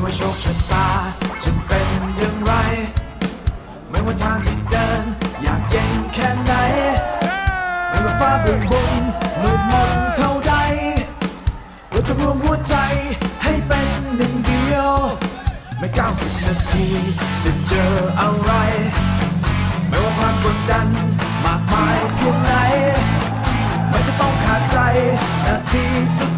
ไม่ว่าโชคชะตาจะเป็นอย่างไร ไม่ว่าทางที่เดิน อยากเย็นแค่ไหน ไม่ว่าฟ้าบื้อบนมืดมนเท่าใด เราจะรวมหัวใจให้เป็นหนึ่งเดียว ไม่ก้าวสิบนาทีจะเจออะไร ไม่ว่าความกดดันมากมายเพียงไหน มันจะต้องขาดใจนาทีสุด